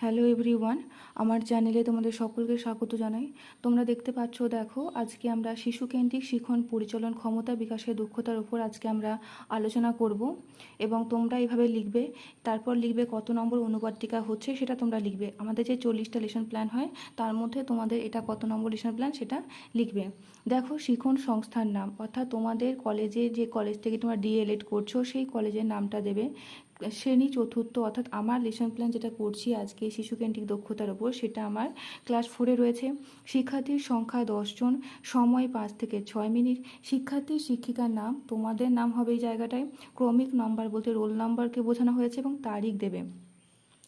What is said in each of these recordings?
Hello everyone আমার চ্যানেলে তোমাদের সকলকে স্বাগত জানাই। তোমরা দেখতে পাচ্ছ, দেখো, আজকে আমরা শিশুকেন্দ্রিক শিখন পরিচালন ক্ষমতা বিকাশের দক্ষতার উপর আজকে আমরা আলোচনা করব এবং তোমরা এভাবে লিখবে, তারপর লিখবে কত নম্বর অনুবাদটিকা হচ্ছে সেটা তোমরা লিখবে। আমাদের যে চল্লিশটা লেসন প্ল্যান হয়, তার মধ্যে তোমাদের এটা কত নম্বর লেসন প্ল্যান সেটা লিখবে। দেখো, শিখন সংস্থার নাম, অর্থাৎ তোমাদের কলেজে যে কলেজ থেকে তোমরা ডিএলএড করছ, সেই কলেজের নামটা দেবে। শ্রেণি চতুর্থ, অর্থাৎ আমার লেসন প্ল্যান যেটা করছি আজকে শিশুকেন্দ্রিক দক্ষতার ওপর সেটা আমার ক্লাস ফোরে রয়েছে। শিক্ষার্থীর সংখ্যা দশজন সময় পাঁচ থেকে ছয় মিনিট। শিক্ষার্থীর শিক্ষিকার নাম, তোমাদের নাম হবে এই জায়গাটায়। ক্রমিক নাম্বার বলতে রোল নাম্বারকে বোঝানো হয়েছে এবং তারিখ দেবে।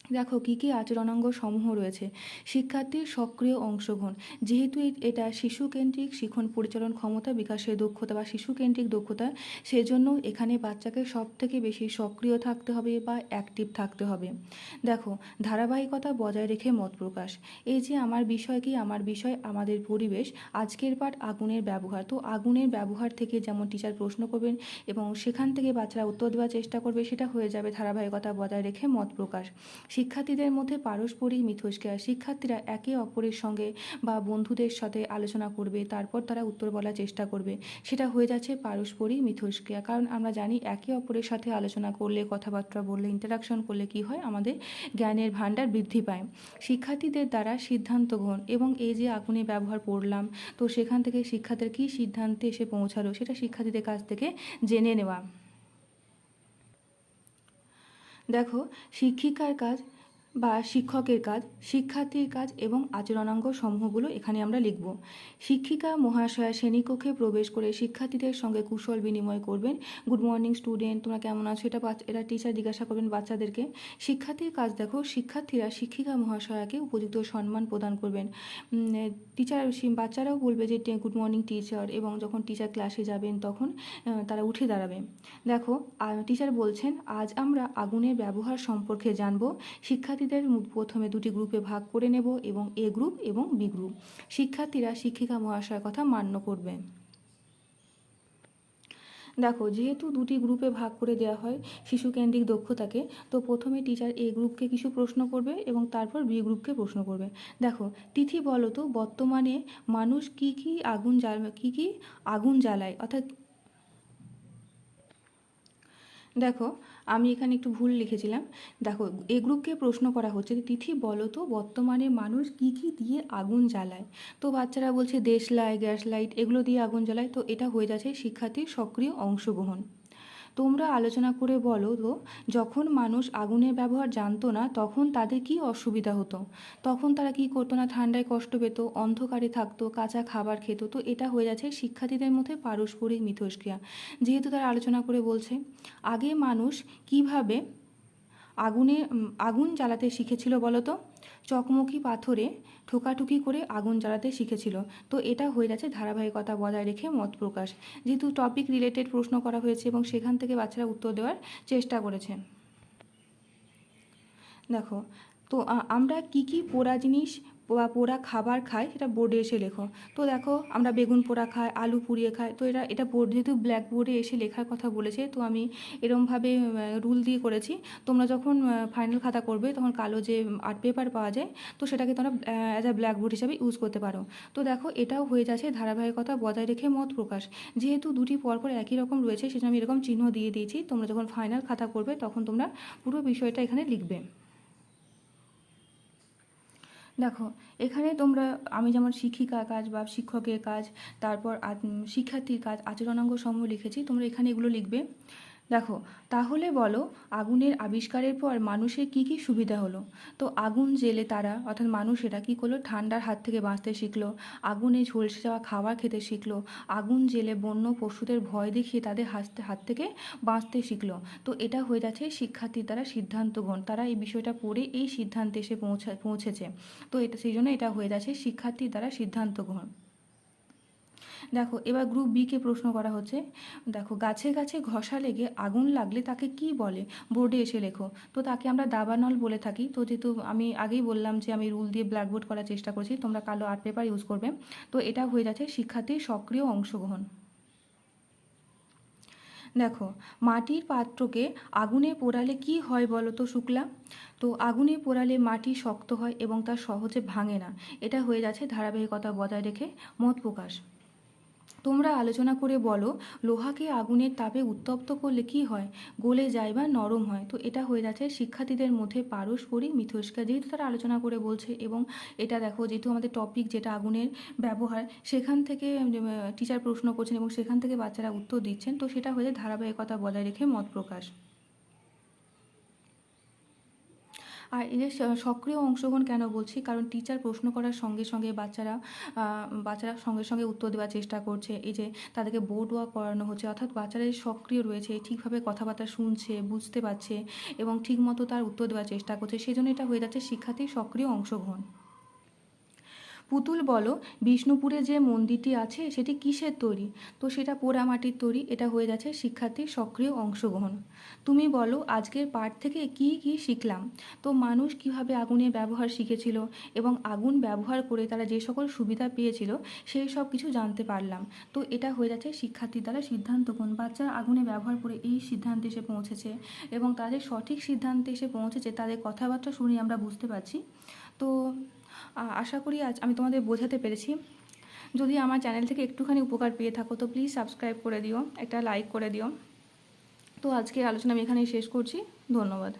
দেখো, কী কী আচরণাঙ্গ সমূহ রয়েছে। শিক্ষার্থীর সক্রিয় অংশগ্রহণ, যেহেতু এটা শিশুকেন্দ্রিক শিখন পরিচালন ক্ষমতা বিকাশের দক্ষতা বা শিশুকেন্দ্রিক দক্ষতা, সেজন্য এখানে বাচ্চাকে সব থেকে বেশি সক্রিয় থাকতে হবে বা অ্যাক্টিভ থাকতে হবে। দেখো, ধারাবাহিকতা বজায় রেখে মত প্রকাশ। এই যে আমার বিষয় কি, আমার বিষয় আমাদের পরিবেশ, আজকের পাঠ আগুনের ব্যবহার। তো আগুনের ব্যবহার থেকে যেমন টিচার প্রশ্ন করবেন এবং সেখান থেকে বাচ্চারা উত্তর দেওয়ার চেষ্টা করবে, সেটা হয়ে যাবে ধারাবাহিকতা বজায় রেখে মত প্রকাশ। শিক্ষার্থীদের মধ্যে পারস্পরিক মিথস্ক্রিয়া, শিক্ষার্থীরা একে অপরের সঙ্গে বা বন্ধুদের সাথে আলোচনা করবে, তারপর তারা উত্তর বলার চেষ্টা করবে। সেটা হয়ে যাচ্ছে পারস্পরিক মিথস্ক্রিয়া। কারণ আমরা জানি একে অপরের সাথে আলোচনা করলে, কথাবার্তা বললে ইন্টারাকশন করলে কি হয়? আমাদের জ্ঞানের ভাণ্ডার বৃদ্ধি পায়। শিক্ষার্থীদের দ্বারা সিদ্ধান্ত গ্রহণ এবং এই যে আগুনে ব্যবহার পড়লাম তো সেখান থেকে শিক্ষার্থীর কী সিদ্ধান্তে এসে পৌঁছালো, সেটা শিক্ষার্থীদের কাছ থেকে জেনে নেওয়া। দেখো শিক্ষিকার কাজ বা শিক্ষকের কাজ, শিক্ষার্থীর কাজ এবং আচরণাঙ্গ সমূহগুলো এখানে আমরা লিখব। শিক্ষিকা, মহাশয়া, শ্রেণীকক্ষে প্রবেশ করে শিক্ষার্থীদের সঙ্গে কুশল বিনিময় করবেন। গুড মর্নিং স্টুডেন্ট, তোমরা কেমন আছো? এটা এটা টিচার জিজ্ঞাসা করবেন বাচ্চাদেরকে। শিক্ষার্থীর কাজ দেখো, শিক্ষার্থীরা শিক্ষিকা, মহাশয়াকে উপযুক্ত সম্মান প্রদান করবেন। টিচার বাচ্চারাও বলবে যে গুড মর্নিং টিচার এবং যখন টিচার ক্লাসে যাবেন তখন তারা উঠে দাঁড়াবে। দেখো টিচার বলছেন, আজ আমরা আগুনের ব্যবহার সম্পর্কে জানব। জানব শিক্ষার্থীদের প্রথমে দুটি গ্রুপে ভাগ করে নেব এবং এ গ্রুপ এবং বি গ্রুপ শিক্ষার্থীরা শিক্ষিকা মহাশয়ের কথা মান্য করবে। দেখো, যেহেতু দুটি গ্রুপে ভাগ করে দেওয়া হয় শিশুকেন্দ্রিক দক্ষতাকে, তো প্রথমে টিচার এ গ্রুপকে কিছু প্রশ্ন করবে এবং তারপর বি গ্রুপকে প্রশ্ন করবে। দেখো, তিথি বলো তো বর্তমানে মানুষ কি কি আগুন জ্বাল কী কী আগুন জ্বালায়? অর্থাৎ দেখো, আমি এখানে একটু ভুল লিখেছিলাম। দেখো, এ গ্রুপকে প্রশ্ন করা হচ্ছে তিথি বলো তো, বর্তমানে মানুষ কি কি দিয়ে আগুন জ্বালায়? তো বাচ্চারা বলছে দেশলাই গ্যাস লাইট, এগুলো দিয়ে আগুন জ্বালায়। তো এটা হয়ে যাচ্ছে শিক্ষার্থীর সক্রিয় অংশগ্রহণ। তোমরা আলোচনা করে বলো তো, যখন মানুষ আগুনের ব্যবহার জানতো না, তখন তাদের কি অসুবিধা হতো? তখন তারা কি করতো না? ঠান্ডায় কষ্ট পেত, অন্ধকারে থাকতো, কাঁচা খাবার খেত, তো এটা হয়ে যাচ্ছে শিক্ষার্থীদের মধ্যে পারস্পরিক মিথস্ক্রিয়া। যেহেতু তারা আলোচনা করে বলছে, আগে মানুষ কীভাবে আগুনে আগুন জ্বালাতে শিখেছিল বলতো? চকমকি পাথরে ঠোকাঠুকি করে আগুন জ্বালাতে শিখেছিল। তো এটা হয়ে যাচ্ছে ধারাবাহিকতা বজায় রেখে মত প্রকাশ। যেহেতু টপিক রিলেটেড প্রশ্ন করা হয়েছে এবং সেখান থেকে বাচ্চারা উত্তর দেওয়ার চেষ্টা করেছে। দেখো, তো আমরা কি কি পোড়া জিনিস বা পোড়া খাবার খায়, সেটা বোর্ডে এসে লেখো। তো দেখো, আমরা বেগুন পোড়া খাই, আলু পুড়িয়ে খাই, তো এটা এটা বোর্ড যেহেতু ব্ল্যাক বোর্ডে এসে লেখার কথা বলেছে, তো আমি এরমভাবে রুল দিয়ে করেছি। তোমরা যখন ফাইনাল খাতা করবে, তখন কালো যে আর্ট পেপার পাওয়া যায়, তো সেটাকে তোমরা অ্যাজ আ ব্ল্যাক বোর্ড হিসাবে ইউজ করতে পারো। তো দেখো, এটাও হয়ে যাচ্ছে ধারাবাহিকতা বজায় রেখে মত প্রকাশ। যেহেতু দুটি পরপর একই রকম রয়েছে, সেজন্য আমি এরকম চিহ্ন দিয়ে দিয়েছি। তোমরা যখন ফাইনাল খাতা করবে, তখন তোমরা পুরো বিষয়টা এখানে লিখবে। দেখো, এখানে তোমরা, আমি যেমন শিক্ষিকার কাজ বা শিক্ষকের কাজ, তারপর শিক্ষার্থীর কাজ, আচরণাঙ্গ সমূহ লিখেছি, তোমরা এখানে এগুলো লিখবে। দেখো, তাহলে বলো, আগুনের আবিষ্কারের পর মানুষের কি কি সুবিধা হলো? তো আগুন জেলে তারা, অর্থাৎ মানুষেরা কী করল? ঠান্ডার হাত থেকে বাঁচতে শিখলো, আগুনে ঝলসে যাওয়া খাবার খেতে শিখলো, আগুন জেলে বন্য পশুদের ভয় দেখিয়ে তাদের হাসতে, হাত থেকে বাঁচতে শিখলো। তো এটা হয়ে যাচ্ছে শিক্ষার্থীর দ্বারা সিদ্ধান্ত গ্রহণ তারা এই বিষয়টা পড়ে এই সিদ্ধান্তে এসে পৌঁছা, পৌঁছেছে। তো এটা, সেই জন্য এটা হয়ে যাচ্ছে শিক্ষার্থীর দ্বারা সিদ্ধান্ত গ্রহণ দেখো, এবার গ্রুপ বিকে প্রশ্ন করা হচ্ছে। দেখো, গাছে গাছে ঘষা লেগে আগুন লাগলে তাকে কি বলে? বোর্ডে এসে লেখো। তো তাকে আমরা দাবানল বলে থাকি। তো যেহেতু আমি আগেই বললাম যে আমি রুল দিয়ে ব্ল্যাকবোর্ড করার চেষ্টা করছি, তোমরা কালো আর্ট পেপার ইউজ করবে। তো এটা হয়ে যাচ্ছে শিক্ষার্থীর সক্রিয় অংশগ্রহণ। দেখো, মাটির পাত্রকে আগুনে পোড়ালে কি হয় বলো তো শুক্লা? তো আগুনে পোড়ালে মাটি শক্ত হয় এবং তা সহজে ভাঙে না। এটা হয়ে যাচ্ছে ধারাবাহিকতা বজায় রেখে মত প্রকাশ। তোমরা আলোচনা করে বলো, লোহাকে আগুনের তাপে উত্তপ্ত করলে কি হয়? গলে যায় বা নরম হয়। তো এটা হয়ে যাচ্ছে শিক্ষার্থীদের মধ্যে পারস্পরিক মিথস্কার যেহেতু তারা আলোচনা করে বলছে এবং এটা দেখো যেহেতু আমাদের টপিক যেটা আগুনের ব্যবহার, সেখান থেকে টিচার প্রশ্ন করছেন এবং সেখান থেকে বাচ্চারা উত্তর দিচ্ছেন। তো সেটা হয়ে ধারাবাহিকতা বজায় রেখে মত প্রকাশ। আর এদের সক্রিয় অংশগ্রহণ কেন বলছি? কারণ টিচার প্রশ্ন করার সঙ্গে সঙ্গে বাচ্চারা বাচ্চারা সঙ্গে সঙ্গে উত্তর দেওয়ার চেষ্টা করছে। এই যে তাদেরকে বোর্ড ওয়াক করানো হচ্ছে, অর্থাৎ বাচ্চারা সক্রিয় রয়েছে, ঠিকভাবে কথাবার্তা শুনছে, বুঝতে পারছে এবং ঠিকমতো তার উত্তর দেওয়ার চেষ্টা করছে, সেজন্য এটা হয়ে যাচ্ছে শিক্ষার্থীর সক্রিয় অংশগ্রহণ। পুতুল বলো, বিষ্ণুপুরে যে মন্দিরটি আছে, সেটি কিসের তৈরি? তো সেটা পোড়ামাটির তৈরি, এটা হয়ে যাচ্ছে শিক্ষার্থীর সক্রিয় অংশগ্রহণ। তুমি বলো, আজকের পাঠ থেকে কি কি শিখলাম? তো মানুষ কীভাবে আগুনের ব্যবহার শিখেছিল এবং আগুন ব্যবহার করে তারা যে সকল সুবিধা পেয়েছিল, সেই সব কিছু জানতে পারলাম। তো এটা হয়ে যাচ্ছে শিক্ষার্থীর দ্বারা সিদ্ধান্ত কোন বাচ্চারা আগুনে ব্যবহার করে এই সিদ্ধান্তে এসে পৌঁছেছে এবং তাদের সঠিক সিদ্ধান্তে এসে পৌঁছেছে, তাদের কথাবার্তা শুনে আমরা বুঝতে পারছি। তো আশা করি আজ আমি তোমাদের বোঝাতে পেরেছি। যদি আমার চ্যানেল থেকে একটুখানি উপকার পেয়ে থাকো, তো প্লিজ সাবস্ক্রাইব করে দিও, একটা লাইক করে দিও। তো আজকের আলোচনা আমি এখানেই শেষ করছি। ধন্যবাদ।